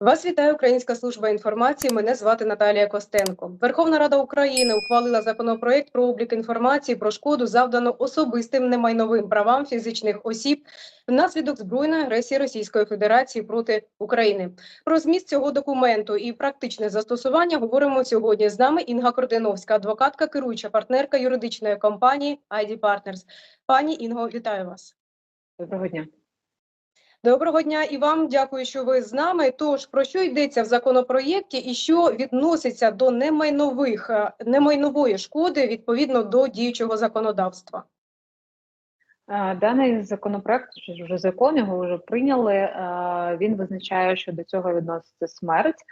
Вас вітає Українська служба інформації. Мене звати Наталія Костенко. Верховна Рада України ухвалила законопроект про облік інформації про шкоду, завдану особистим немайновим правам фізичних осіб внаслідок збройної агресії Російської Федерації проти України. Про зміст цього документу і практичне застосування говоримо сьогодні. З нами Інга Кординовська, адвокатка, керуюча партнерка юридичної компанії ID Partners. Пані Інго, вітаю вас. Доброго дня. Доброго дня і вам дякую, що ви з нами. Тож про що йдеться в законопроєкті і що відноситься до немайнових е, немайнової шкоди відповідно до діючого законодавства? Е, Даний законопроект, вже закон його вже прийняли. е, Він визначає, що до цього відноситься смерть,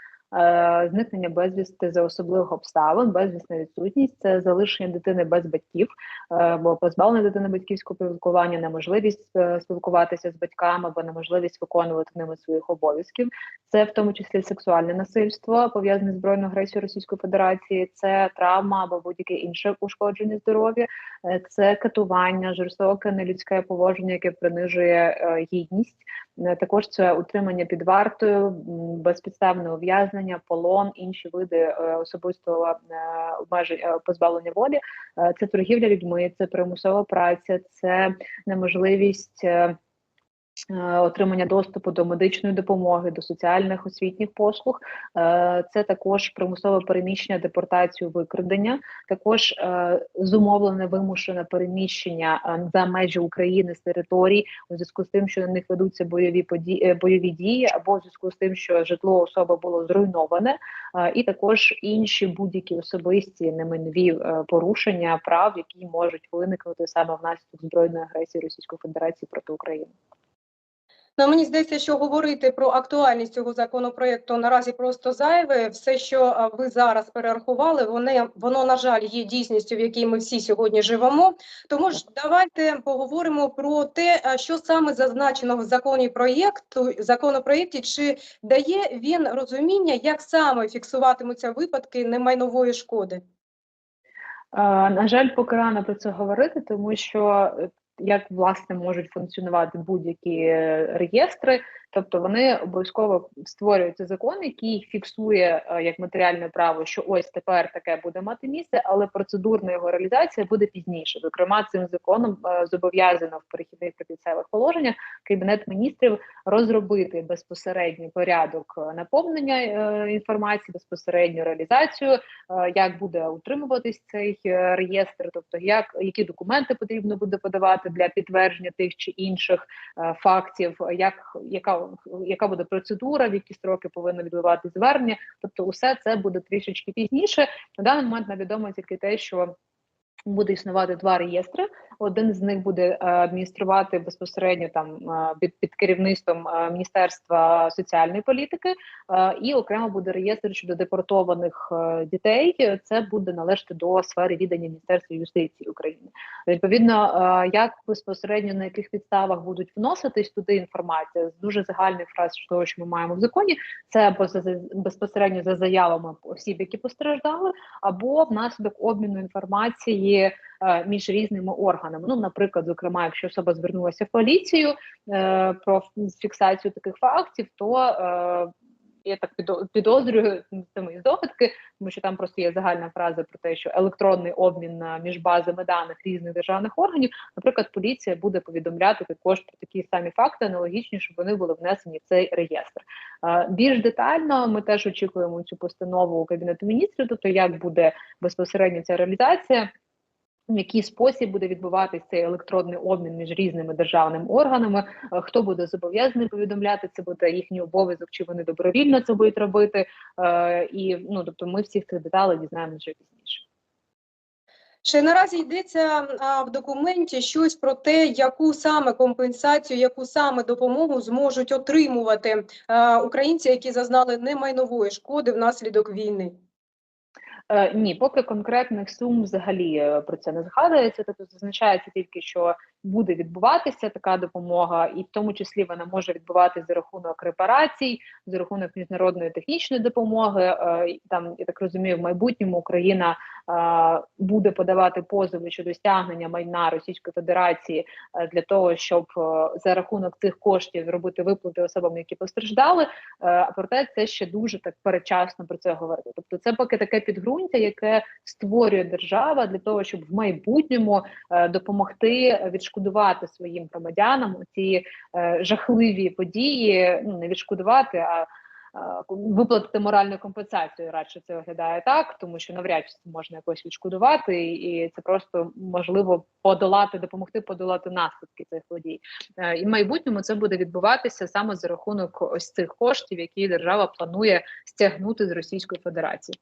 зникнення безвісти за особливих обставин, безвісна відсутність, це залишення дитини без батьків, е, або позбавлення дитини батьківського спілкування, неможливість е, спілкуватися з батьками або неможливість виконувати ними своїх обов'язків. Це в тому числі сексуальне насильство, пов'язане з збройною агресією Російської Федерації, це травма або будь-яке інше ушкодження здоров'я. Е, це катування, жорстоке нелюдське поводження, яке принижує е, гідність. Е, Також це утримання під вартою, безпідставне ув'язнення, полон, інші види е, особистого обмеження обмежень е, позбавлення волі. Е, Це торгівля людьми, це примусова праця, це неможливість. Е, Отримання доступу до медичної допомоги, до соціальних освітніх послуг, Е, це також примусове переміщення, депортацію, викрадення, також е, зумовлене вимушене переміщення за межі України з територій у зв'язку з тим, що на них ведуться бойові події, бойові дії, або в зв'язку з тим, що житло особи було зруйноване, і також інші будь-які особисті неминові порушення прав, які можуть виникнути саме внаслідок збройної агресії Російської Федерації проти України. Ну, мені здається, що говорити про актуальність цього законопроекту наразі просто зайве. Все, що ви зараз перерахували, воно, воно на жаль є дійсністю, в якій ми всі сьогодні живемо. Тому ж давайте поговоримо про те, що саме зазначено в законі проєкту законопроєкті, чи дає він розуміння, як саме фіксуватимуться випадки немайнової шкоди. На жаль, поки рано про це говорити, тому що е, як власне можуть функціонувати будь-які е, реєстри, тобто вони обов'язково створюються закон, який фіксує е, як матеріальне право, що ось тепер таке буде мати місце, але процедурна його реалізація буде пізніше. Зокрема, цим законом е, зобов'язано в перехідних прикінцевих положеннях кабінет міністрів розробити безпосередній порядок наповнення інформації, безпосередню реалізацію, як буде утримуватись цей реєстр, тобто як які документи потрібно буде подавати для підтвердження тих чи інших е, фактів, як яка, яка буде процедура, в які строки повинно відбувати звернення. Тобто, усе це буде трішечки пізніше. На даний момент невідомо тільки те, що Буде існувати два реєстри. Один з них буде е, адмініструвати безпосередньо там е, під, під керівництвом е, Міністерства соціальної політики, і окремо буде реєстр щодо депортованих дітей. Це буде належати до сфери відання Міністерства юстиції України. Відповідно, як безпосередньо на яких підставах будуть вноситись туди інформація з дуже загальних фраз того, що ми маємо в законі, це безпосередньо за заявами осіб, які постраждали, або внаслідок обміну інформації е, між різними органами. Ну, наприклад, зокрема, якщо особа звернулася в поліцію е, про фіксацію таких фактів, то е, я так підо- підозрюю ну, це мої здогадки, тому що там просто є загальна фраза про те, що електронний обмін між базами даних різних державних органів, наприклад, поліція буде повідомляти також про такі самі факти, аналогічні, щоб вони були внесені в цей реєстр. Більш детально ми теж очікуємо цю постанову кабінету міністрів, тобто як буде безпосередньо ця реалізація. В який спосіб буде відбуватися цей електронний обмін між різними державними органами? е, Хто буде зобов'язаний повідомляти? Це буде їхній обов'язок, чи вони добровільно це будуть робити? Е, І ну тобто, ми всіх цих деталей дізнаємося вже пізніше. Чи наразі йдеться а, в документі щось про те, яку саме компенсацію, яку саме допомогу зможуть отримувати а, українці, які зазнали немайнової шкоди внаслідок війни? Е, ні, поки конкретних сум взагалі е, про це не згадується. Тобто зазначається тільки, що буде відбуватися така допомога, і в тому числі вона може відбуватися за рахунок репарацій, за рахунок міжнародної технічної допомоги. Е, Там я так розумію, в майбутньому Україна е, буде подавати позови щодо стягнення майна Російської Федерації е, для того, щоб за рахунок цих коштів зробити виплати особам, які постраждали. Проте це ще дуже так передчасно про це говорити. Тобто, це поки таке підґрунтя, яке створює держава для того, щоб в майбутньому допомогти відшкодувати своїм громадянам ці е, жахливі події. Ну не відшкодувати, а е, виплатити моральну компенсацію. Радше це виглядає так, тому що навряд чи це можна якось відшкодувати, і, це просто можливо подолати, допомогти подолати наслідки цих подій. Е, І в майбутньому це буде відбуватися саме за рахунок ось цих коштів, які держава планує стягнути з Російської Федерації.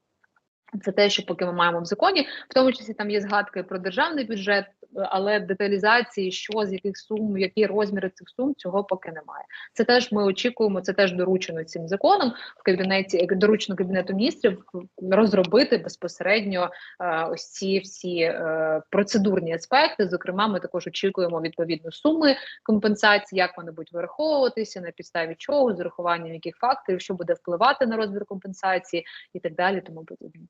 Це те, що поки ми маємо в законі, в тому числі там є згадки про державний бюджет, але деталізації, що з яких сум, які розміри цих сум, цього поки немає. Це теж ми очікуємо. Це теж доручено цим законом в кабінеті, як доручено кабінету міністрів розробити безпосередньо е, ось ці всі е, процедурні аспекти. Зокрема, ми також очікуємо відповідно суми компенсації, як вони будуть вираховуватися, на підставі чого, з урахуванням яких факторів, що буде впливати на розмір компенсації і так далі. Тому подібне.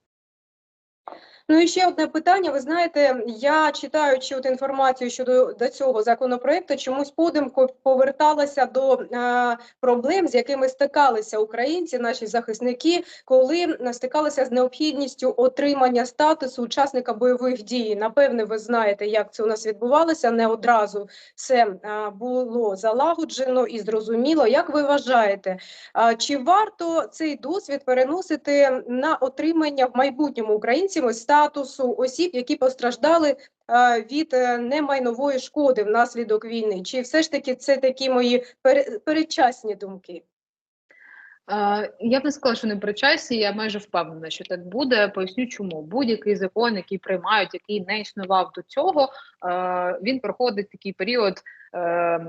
Ну і ще одне питання. Ви знаєте, я читаючи от інформацію щодо до цього законопроекту, чомусь подимко поверталася до е, проблем, з якими стикалися українці, наші захисники, коли е, стикалися з необхідністю отримання статусу учасника бойових дій. Напевне, ви знаєте, як це у нас відбувалося. Не одразу все е, було залагоджено і зрозуміло. Як ви вважаєте, е, чи варто цей досвід переносити на отримання в майбутньому українцями статусу осіб, які постраждали е, від е, немайнової шкоди внаслідок війни? Чи все ж таки це такі мої пере- передчасні думки? Я б не сказала, що не при часі, я майже впевнена, що так буде. Поясню, чому будь-який закон, який приймають, який не існував до цього, він проходить такий період е,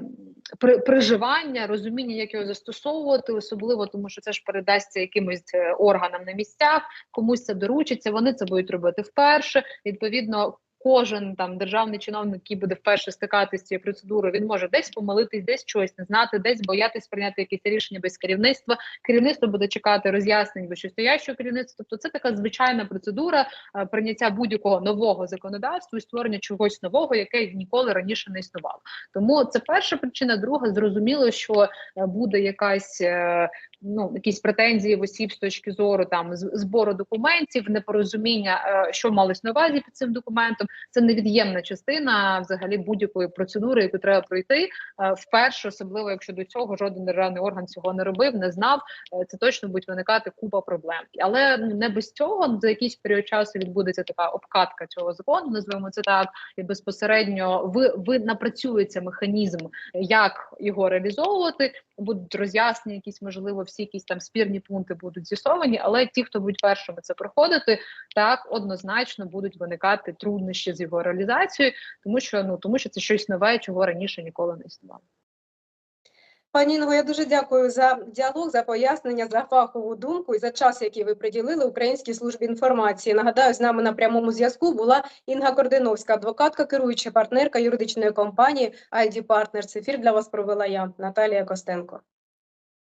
приживання, розуміння, як його застосовувати, особливо тому, що це ж передасться якимось е, органам на місцях, комусь це доручиться. Вони це будуть робити вперше. Відповідно. Кожен там державний чиновник, який буде вперше стикатися з цією процедурою, він може десь помилитись, десь щось не знати, десь боятись прийняти якісь рішення без керівництва. Керівництво буде чекати роз'яснень вищестоящого керівництва. Тобто це така звичайна процедура е, прийняття будь-якого нового законодавства і створення чогось нового, яке ніколи раніше не існувало. Тому це перша причина. Друга зрозуміло, що е, буде якась е, ну якісь претензії в осіб з точки зору там збору документів, непорозуміння, що малось на увазі під цим документом. Це невід'ємна частина взагалі будь-якої процедури, яку треба пройти. Е, Вперше, особливо якщо до цього жоден державний орган цього не робив, не знав. е, Це точно буде виникати купа проблем. Але ну, не без цього за якийсь період часу відбудеться така обкатка цього закону, називаємо це так, і безпосередньо ви, ви напрацюється механізм, як його реалізовувати. Будуть роз'яснені якісь, можливо, всі якісь там спірні пункти будуть з'ясовані, але ті, хто будуть першими це проходити, так однозначно будуть виникати труднощі з його реалізацією, тому що ну тому що це щось нове, чого раніше ніколи не існувало. Пані Інго, я дуже дякую за діалог, за пояснення, за фахову думку і за час, який ви приділили Українській службі інформації. Нагадаю, з нами на прямому зв'язку була Інга Кординовська, адвокатка, керуюча партнерка юридичної компанії ID Partners. Ефір для вас провела я, Наталія Костенко.